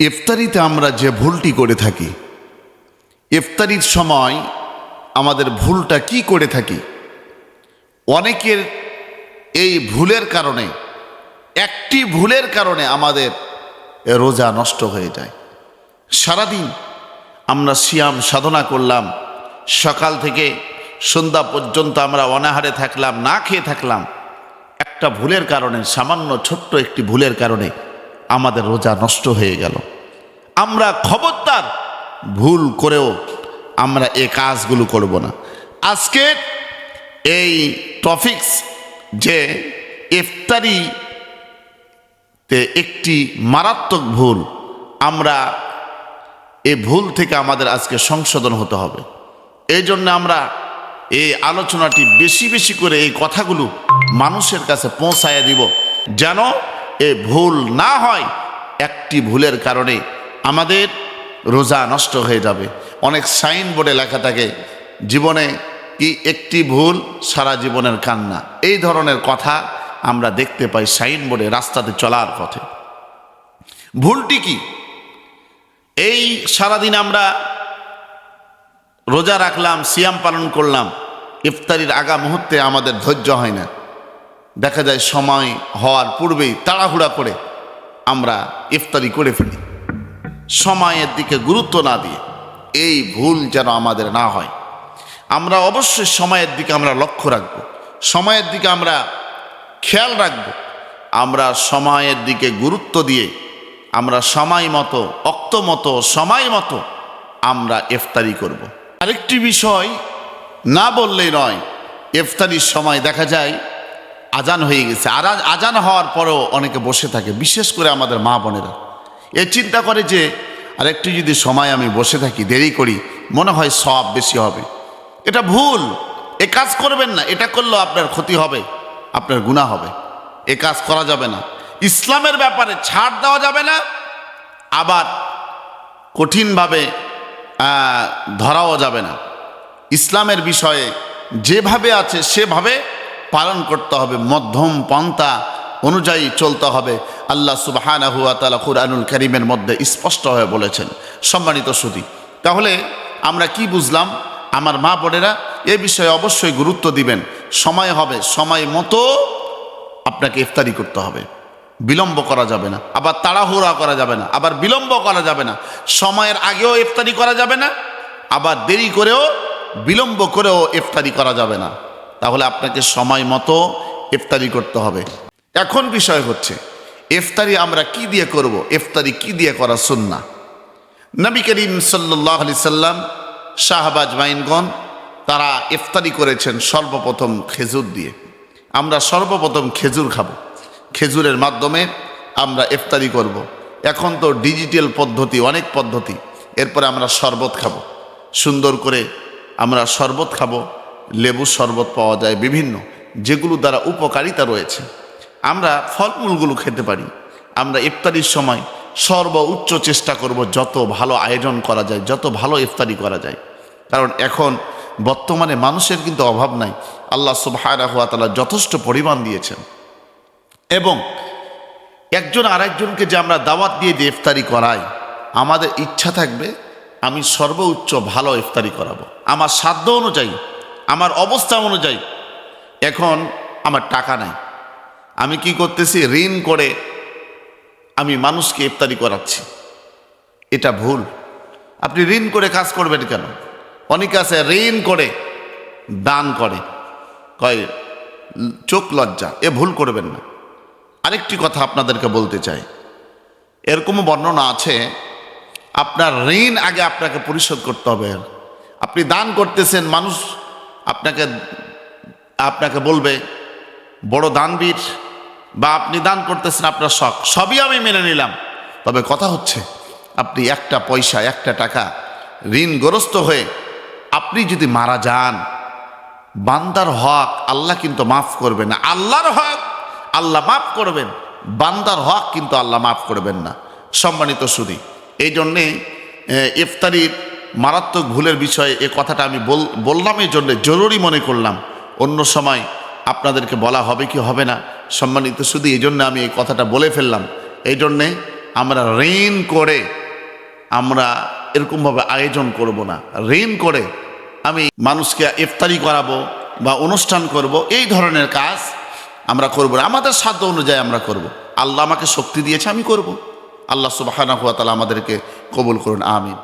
ইফতারিতে আমরা যে ভুলটি করে থাকি, ইফতারির সময় আমাদের ভুলটা কি করে থাকি, অনেকের এই ভুলের কারণে, একটি ভুলের কারণে আমাদের রোজা নষ্ট হয়ে যায়। সারাদিন আমরা সিয়াম সাধনা করলাম, সকাল থেকে সন্ধ্যা পর্যন্ত আমরা অনাহারে থাকলাম, না খেয়ে থাকলাম। একটা ভুলের কারণে, সামান্য ছোট্ট একটি ভুলের কারণে আমাদের রোজা নষ্ট হয়ে গেল। আমরা খবরদার, ভুল করেও আমরা এ কাজগুলো করব না। আজকে এই টপিক্স যে ইফতারিতে একটি মারাত্মক ভুল, আমরা এ ভুল থেকে আমাদের আজকে সংশোধন হতে হবে। এই জন্য আমরা এই আলোচনাটি বেশি বেশি করে এই কথাগুলো মানুষের কাছে পৌঁছায় দিব, যেন এ ভুল না হয়, একটি ভুলের কারণে আমাদের রোজা নষ্ট হয়ে যাবে। অনেক সাইন বোর্ডে লেখা থাকে, জীবনে কি একটি ভুল, সারা জীবনের কান্না। এই ধরনের কথা আমরা দেখতে পাই সাইন বোর্ডে রাস্তাতে চলার পথে। ভুলটি কি? এই সারাদিন আমরা রোজা রাখলাম, সিয়াম পালন করলাম, ইফতারির আগা মুহূর্তে আমাদের ধৈর্য হয় না। দেখা যায় সময় হওয়ার পূর্বেই তাড়াহুড়া করে আমরা ইফতারি করে ফেলি। সময়ের দিকে গুরুত্ব না দিয়ে এই ভুল যেন আমাদের না হয়। আমরা অবশ্যই সময়ের দিকে আমরা লক্ষ্য রাখব। সময়ের দিকে আমরা খেয়াল রাখব। আমরা সময়ের দিকে গুরুত্ব দিয়ে আমরা সময় মতো, অক্ত মতো, সময় মতো আমরা ইফতারি করব। আরেকটি বিষয় না বললেই নয়, ইফতারির সময় দেখা যায় আজান হয়ে গেছে। আর আজান হওয়ার পরও অনেকে বসে থাকে, বিশেষ করে আমাদের মা বোনেরা। এ চিন্তা করে যে, আরেকটু যদি সময় আমি বসে থাকি, দেরি করি, মনে হয় সব বেশি হবে। এটা ভুল। এ কাজ করবেন না। এটা করলেও আপনার ক্ষতি হবে, আপনার গুণা হবে। এ কাজ করা যাবে না। ইসলামের ব্যাপারে ছাড় দেওয়া যাবে না। আবার কঠিনভাবে ধরাও যাবে না। ইসলামের বিষয়ে যেভাবে আছে সেভাবে পালন করতে হবে, মধ্যম পন্থা অনুযায়ী চলতে হবে। আল্লাহ তালা কুরআনুল করিমের মধ্যে স্পষ্ট হয়ে বলেছেন, সম্মানিত সুদী তাহলে আমরা কি বুঝলাম? আমার মা বোনেরা এ বিষয়ে অবশ্যই গুরুত্ব দিবেন। সময় হবে, সময় মতো আপনাকে ইফতারি করতে হবে। বিলম্ব করা যাবে না, আবার তাড়াহুড়া করা যাবে না, আবার বিলম্ব করা যাবে না। সময়ের আগেও ইফতারি করা যাবে না, আবার দেরি করেও, বিলম্ব করেও ইফতারি করা যাবে না। তাহলে আপনাকে সময় মতো ইফতারি করতে হবে। এখন বিষয় হচ্ছে, ইফতারি আমরা কি দিয়ে করব, ইফতারি কি দিয়ে করা সুন্না নবী করিম সাল্লাহ আলি সাল্লাম, শাহবাজ মাইনগণ তারা ইফতারি করেছেন সর্বপ্রথম খেজুর দিয়ে। আমরা সর্বপ্রথম খেজুর খাব। খেজুরের মাধ্যমে আমরা ইফতারি করব। এখন তো ডিজিটাল পদ্ধতি, অনেক পদ্ধতি। এরপরে আমরা শরবত খাব। সুন্দর করে আমরা শরবত খাব। লেবু শরবত পাওয়া যায়, বিভিন্ন, যেগুলো দ্বারা উপকারিতা রয়েছে। আমরা ফলমূলগুলো খেতে পারি। আমরা ইফতারির সময় সর্বোচ্চ চেষ্টা করব যত ভালো আয়োজন করা যায়, যত ভালো ইফতারি করা যায়। কারণ এখন বর্তমানে মানুষের কিন্তু অভাব নাই। আল্লাহ সুবাহ তালা যথেষ্ট পরিমাণ দিয়েছেন। এবং একজন আরেকজনকে যে আমরা দাওয়াত দিয়ে যে ইফতারি করাই, আমাদের ইচ্ছা থাকবে, আমি সর্বোচ্চ ভালো ইফতারি করাবো। আমার সাধ্য অনুযায়ী অবস্থা অনুযায়ী এখন আমার টাকা নাই। আমি কি করতেছি? ঋণ করে আমি মানুষকে ইফতারি করাচ্ছি। এটা ভুল। আপনি ঋণ করে কাজ করবেন কেন? অনেকে আছে ঋণ করে, দান করে। কয়, চোখ লজ্জা, এ ভুল করবেন না। আরেকটি কথা আপনাদেরকে বলতে চাই। এরকমও বর্ণনা আছে, আপনার ঋণ আগে আপনাকে পরিশোধ করতে হবে। আপনি দান করতেছেন, মানুষ আপনাকে আপনাকে বলবে, বড় দানবীর বা আপনি দান করতেছেন আপনার শখ, সবই আমি মেনে নিলাম। তবে কথা হচ্ছে, আপনি একটা পয়সা, একটা টাকা ঋণগ্রস্ত হয়ে আপনি যদি মারা যান, বান্দার হক আল্লাহ কিন্তু মাফ করবেন না। আল্লাহর হক আল্লাহ মাফ করবেন, বান্দার হক কিন্তু আল্লাহ মাফ করবেন না। সম্মানিত সুদী এই জন্যে ইফতারির মারাত্মক ভুলের বিষয়ে এ কথাটা আমি বল, বললাম, এই জন্যে জরুরি মনে করলাম। অন্য সময় আপনাদেরকে বলা হবে কি হবে না, সম্মানিত শুধু এই জন্য আমি এই কথাটা বলে ফেললাম। এই জন্যে আমরা ঋণ করে, আমরা এরকমভাবে আয়োজন করব না। ঋণ করে আমি মানুষকে ইফতারি করাবো বা অনুষ্ঠান করব, এই ধরনের কাজ আমরা করব না। আমাদের সাধ্য অনুযায়ী আমরা করব। আল্লাহ আমাকে শক্তি দিয়েছে, আমি করব। আল্লাহ সুবাহ আমাদেরকে কবুল করুন, আমিন।